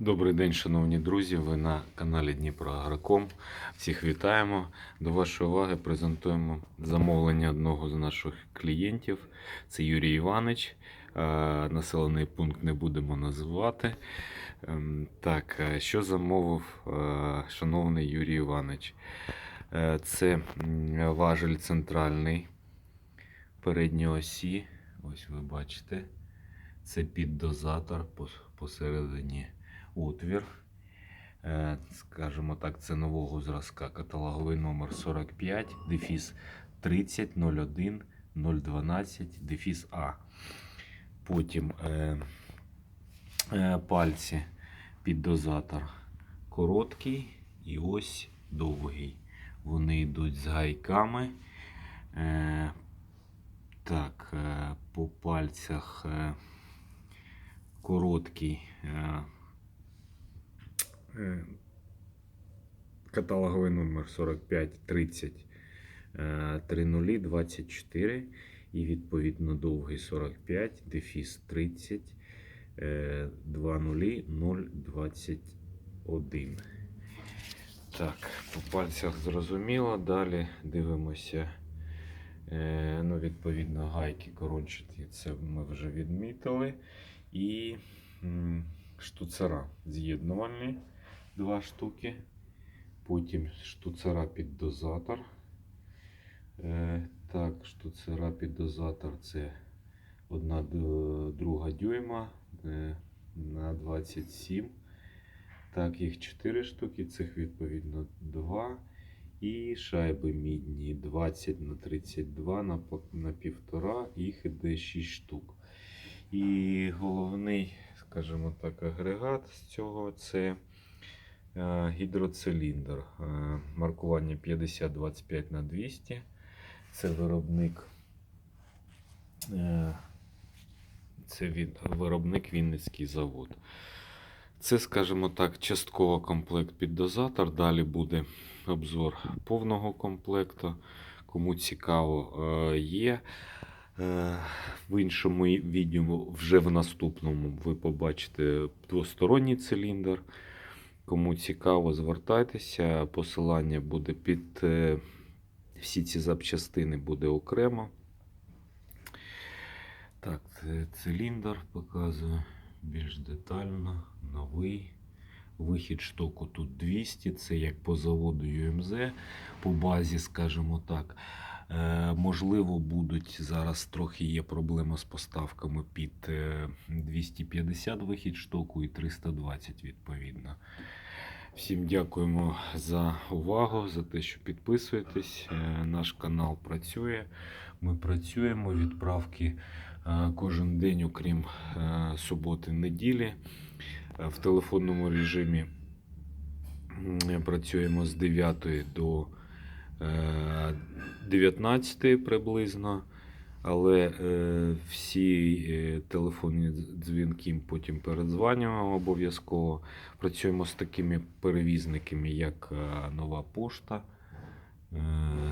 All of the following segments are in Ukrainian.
Добрий день, шановні друзі. Ви на каналі Дніпро Агроком. Всіх вітаємо. До вашої уваги презентуємо замовлення одного з наших клієнтів. Це Юрій Іванович. Е, Населений пункт не будемо називати. Ем, Так, е, що замовив е, шановний Юрій Іванович? Це важель центральний передньої осі. Ось ви бачите. Це піддозатор посередині отвір. Е, Скажімо так, це нового зразка. Каталоговий номер 45, дефіс 30 01 012, дефіс А. Потім е, е, пальці під дозатор короткий і ось довгий. Вони йдуть з гайками. Е, так, е, по пальцях е, короткий. е, Каталоговий номер 45 30 е, 30 24 і відповідно довгий 45 дефіс 30 е, 20 021. Так, по пальцях зрозуміло. Далі дивимося. Е, ну, відповідно, гайки корончаті, це ми вже відмітили. І штуцера з'єднувальні два штуки. Потім штуцера під дозатор. Е, так, штуцера під дозатор це одна друга дюйма е, на 27. Так, їх 4 штуки, цих відповідно 2. І шайби мідні 20 на 32 на, півтора, їх іде 6 штук. І головний, скажімо так, агрегат з цього це гідроциліндр. Е, маркування 5025 на 200. Це виробник. е, Це від, виробник Вінницький завод. Це, скажімо так, частково комплект під дозатор. Далі буде обзор повного комплекту. Кому цікаво, е, є. Е, В іншому відео, вже в наступному, ви побачите двосторонній циліндр. Кому цікаво, звертайтеся. Посилання буде під е, всі ці запчастини буде окремо. Так, циліндр показую більш детально. Новий. Вихід штоку тут 200, це як по заводу UMZ, по базі, скажімо так. Е, можливо, будуть зараз трохи є проблема з поставками під е, 250 вихід штоку і 320 відповідно. Всім дякуємо за увагу, за те, що підписуєтесь. Е, Наш канал працює. Ми працюємо відправки е, кожен день, окрім е, суботи, неділі. Е, В телефонному режимі працюємо з 9 до е, 19 приблизно. Але е, всі е, телефонні дзвінки потім передзванюємо обов'язково. Працюємо з такими перевізниками, як е, Нова Пошта, е,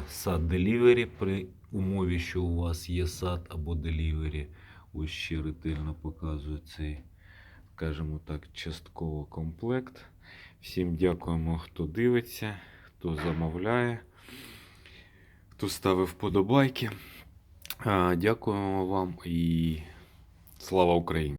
сад Delivery при умові, що у вас є сад або Delivery. Ось ще ретельно показую цей, скажімо так, частково комплект. Всім дякуємо, хто дивиться, хто замовляє, хто ставив вподобайки. Дякуємо вам і слава Україні!